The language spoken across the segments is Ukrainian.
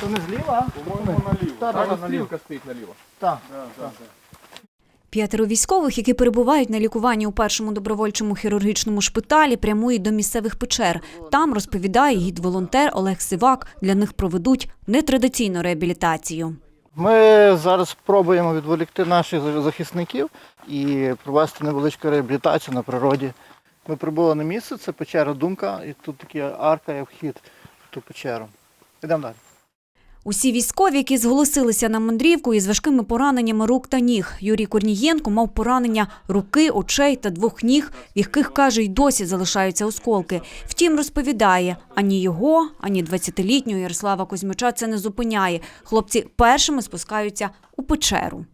То не зліва, По-моєму, наліво. Так, Там так, наліво. стрілка стоїть наліво. Так. Да, да, да. П'ятеро військових, які перебувають на лікуванні у першому добровольчому хірургічному шпиталі, прямують до місцевих печер. Там розповідає гід-волонтер Олег Сивак. Для них проведуть нетрадиційну реабілітацію. Ми зараз спробуємо відволікти наших захисників і провести невеличку реабілітацію на природі. Ми прибули на місце, це печера Думка, і тут така арка є вхід в ту печеру. Йдемо далі. Усі військові, які зголосилися на мандрівку із важкими пораненнями рук та ніг. Юрій Корнієнко мав поранення руки, очей та двох ніг, в яких, каже, й досі залишаються осколки. Втім, розповідає, ані його, ані 20-літнього Ярослава Кузьмича це не зупиняє. Хлопці першими спускаються у печеру.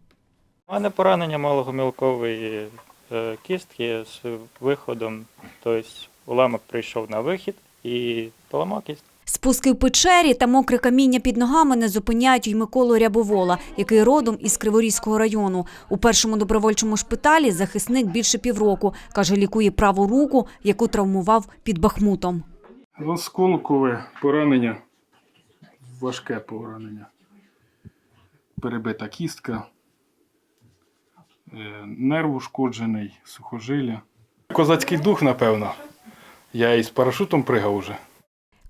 У мене поранення малогомілкової е, кістки з виходом, тобто уламок прийшов на вихід і поламав кістку. Спуски в печері та мокре каміння під ногами не зупиняють й Миколу Рябовола, який родом із Криворізького району. У першому добровольчому шпиталі захисник більше півроку. Каже, лікує праву руку, яку травмував під Бахмутом. Осколкове поранення. Важке поранення. Перебита кістка. Е, Нерв ушкоджений, сухожилля. Козацький дух, напевно. Я із парашутом пригав уже.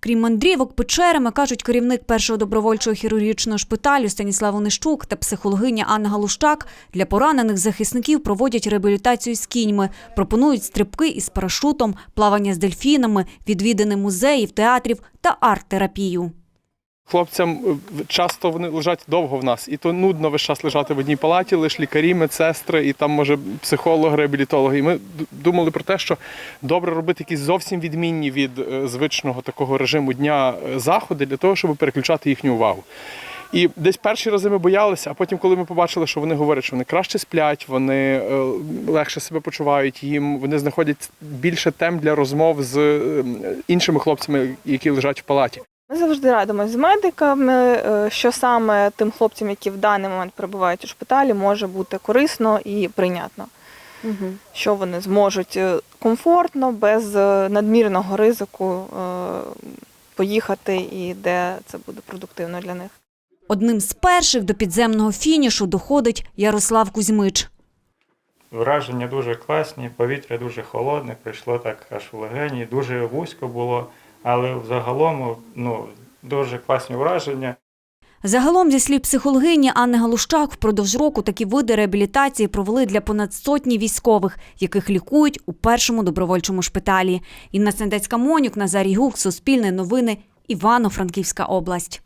Крім мандрівок печерами, кажуть керівник першого добровольчого хірургічного шпиталю Станіслав Онищук та психологиня Анна Галущак, для поранених захисників проводять реабілітацію з кіньми, пропонують стрибки із парашутом, плавання з дельфінами, відвідини музеїв, театрів та арт-терапію. Хлопцям е, часто вони лежать довго в нас, і то нудно весь час лежати в одній палаті, лише лікарі, медсестри, і там може психолог, реабілітолог. І ми думали про те, що добре робити якісь зовсім відмінні від е, звичного такого режиму дня е, заходи для того, щоб переключати їхню увагу. І десь перші рази ми боялися, а потім, коли ми побачили, що вони говорять, що вони краще сплять, вони легше себе почувають, їм вони знаходять більше тем для розмов з іншими хлопцями, які лежать в палаті. Ми завжди радимося з медиками, е, що саме тим хлопцям, які в даний момент перебувають у шпиталі, може бути корисно і прийнятно. Що вони зможуть е, комфортно, без е, надмірного ризику поїхати і де це буде продуктивно для них. Одним з перших до підземного фінішу доходить Ярослав Кузьмич. Враження дуже класні, повітря дуже холодне, прийшло так аж в легені, дуже вузько було, але взагалом ну, дуже класні враження. Загалом, зі слів психологині Анни Галущак, впродовж року такі види реабілітації провели для понад сотні військових, яких лікують у першому добровольчому шпиталі. Інна Сендецька Монюк, Назарій Гук, Суспільне новини, Івано-Франківська область.